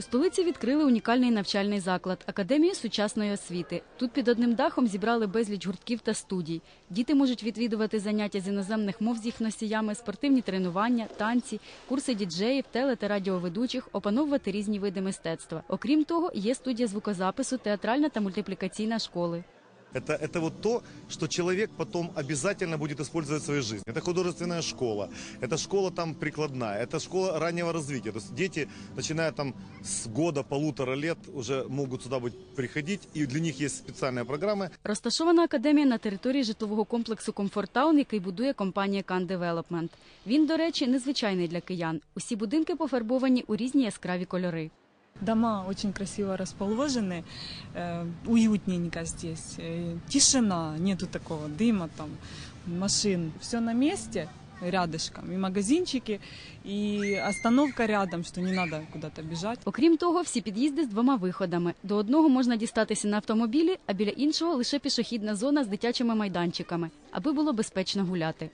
У столиці відкрили унікальний навчальний заклад Академію сучасної освіти. Тут під одним дахом зібрали безліч гуртків та студій. Діти можуть відвідувати заняття з іноземних мов з їх носіями, спортивні тренування, танці, курси діджеїв, теле та радіоведучих, опановувати різні види мистецтва. Окрім того, є студія звукозапису, театральна та мультиплікаційна школи. Это, это вот то, что человек потом обязательно будет использовать в своей жизни. Это художественная школа, это школа там прикладная, это школа раннего развития. То есть дети, начиная там с года, полутора лет, уже могут сюда быть приходить, и для них есть специальные программы. Розташована академія на території житлового комплексу Комфортаун, який будує компанія Can Development. Він, до речі, незвичайний для киян. Усі будинки пофарбовані у різні яскраві кольори. Дома очень красиво расположены, э, уютненько здесь, э, тишина, нету такого дыма там, машин. Все на месте, рядышком, и магазинчики, и остановка рядом, что не надо куда-то бежать. Окрім того, всі під'їзди з двома виходами. До одного можна дістатися на автомобілі, а біля іншого лише пішохідна зона з дитячими майданчиками, аби було безпечно гуляти.